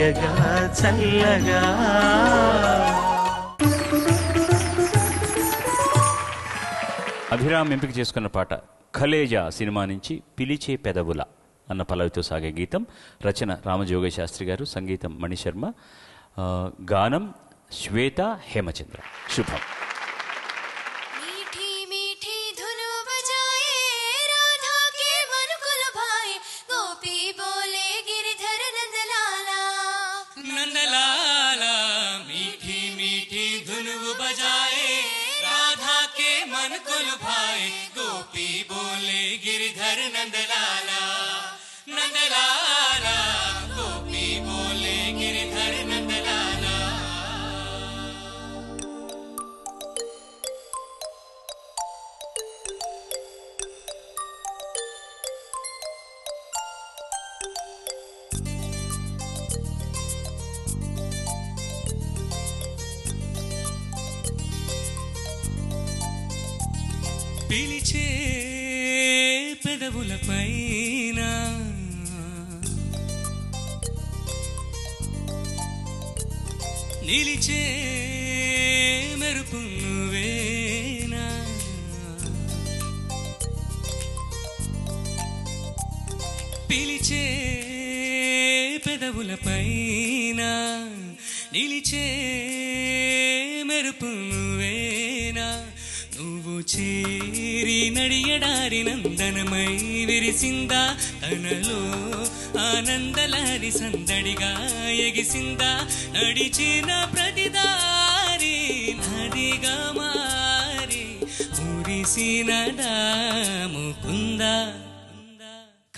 తీయగా చల్లగా. అభిరామ్ ఎంపిక చేసుకున్న పాట ఖలేజా సినిమా నుంచి పిలిచే పెదవుల అన్న పలవితో సాగే గీతం. రచన రామజోగ శాస్త్రి గారు సంగీతం మణిశర్మ. గానం శ్వేత హేమచంద్ర. శుభం. बोले गिरधर नंदलाला नंदलाला गोपी बोले गिरधर नंदलाला। पीछे పెదవుల పైన. నిలిచే మెరుపు నువ్వేనా? పిలిచే పెదవుల పైన. నిలిచే మెరుపు నువ్వు చేరి నడియడారి నందనమై విరిసిందా? తనలో ఆనందలారి సందడిగా ఎగిసిందా? నడిచిన ప్రతిదారి నదిగా మారి మురిసినదా ముకుందా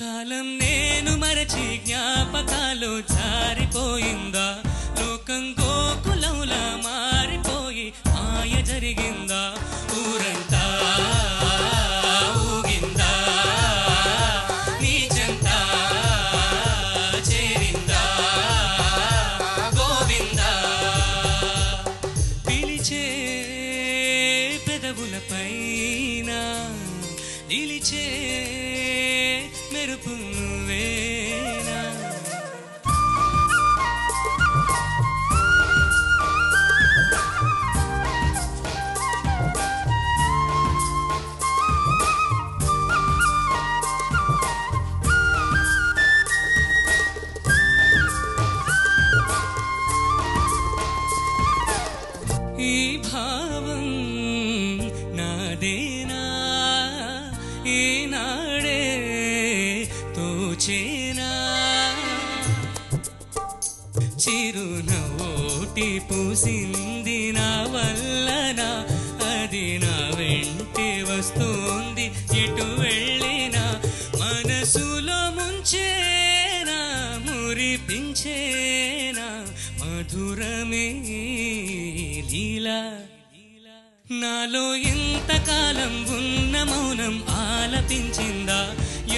కాలం నేను మరచి జ్ఞాపకాలు జారిపోయిందా? లోకం గోకులౌలా మారిపోయి మాయ జరిగిందా? ఊరంతా ఊగిందా? నీ చేరిందా? గోవిందా? పిలిచే పెదవుల నిలిచే చిరునవ్వోటి పూసింది నా వల్లన అది నా వెంటే వస్తుంది ఇటు వెళ్ళినా మనసులో ముంచేనా మురిపించేనా మధురమే లీలా. నాలో ఇంతకాలం ఉన్న మౌనం ఆలపించిందా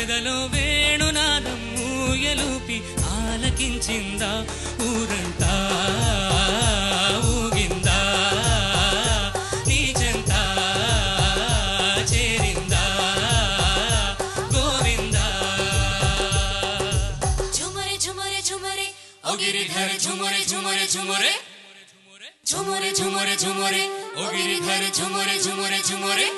ఎదలో వేణునాదం ఊయలూపి ఆలకించిందా ఊరంతా गिरिधर झुमरे झुमरे झुमरे झुमरे झुमरे झुमरे ओ गिरिधर झुमरे झुमरे झुमरे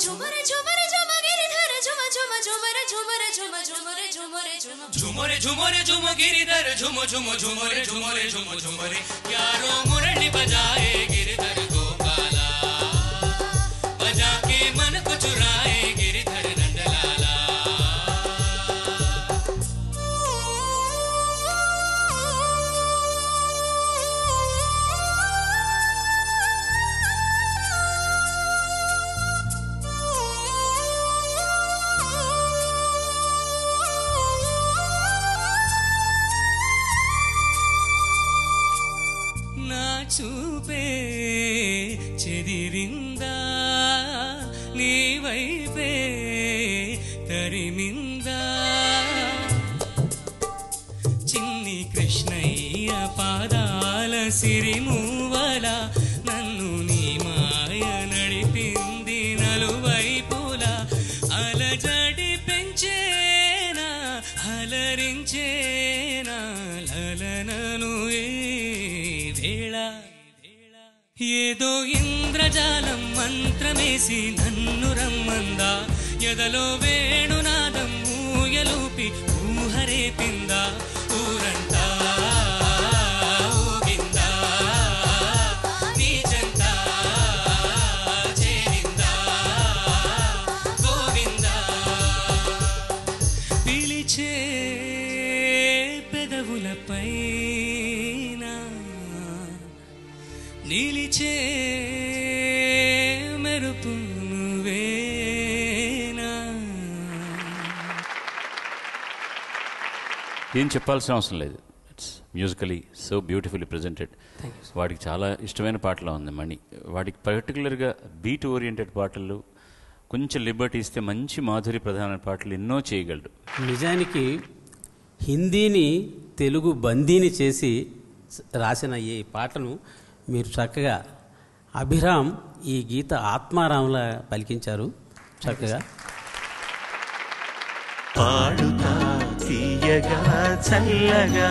झुमरे झुमरे झुम गिरिधर झुम झुम झुमरे झुमरे झुम झुमरे झुमरे झुम झुमरे झुमरे झुम गिरिधर झुम झुम झुमरे झुमरे झुम झुमरे यारो मुरली बजाए गिरिधर गोपाला చూపే చెదిరిందా నీ వైపే తరిమిందా? చిన్ని కృష్ణయ్య పాదాల సిరిమూవల నన్ను నీ మాయ నడిపింది నలువైపుల అలజడి పెంచేనా అలరించే ఏదో ఇంద్రజాలం మంత్రమేసి నన్ను రమ్మందా? ఎదలో వేణునాదం ఊయలూపి ఊహరేపిందా? నిలిచే మెరుపు ఏం చెప్పాల్సిన అవసరం లేదు. It's musically so beautifully presented వాడికి చాలా ఇష్టమైన పాటలో ఉంది మణి. వాడికి పర్టికులర్గా బీట్ ఓరియంటెడ్ పాటలు కొంచెం లిబర్టీ ఇస్తే మంచి మాధురి ప్రధాన పాటలు ఎన్నో చేయగలడు. నిజానికి హిందీని తెలుగు బందీని చేసి రాసిన ఈ పాటను మీరు చక్కగా అభిరామ్ ఈ గీత ఆత్మారాంలా పలికించారు. చక్కగా. పాడుతా తీయగా చల్లగా.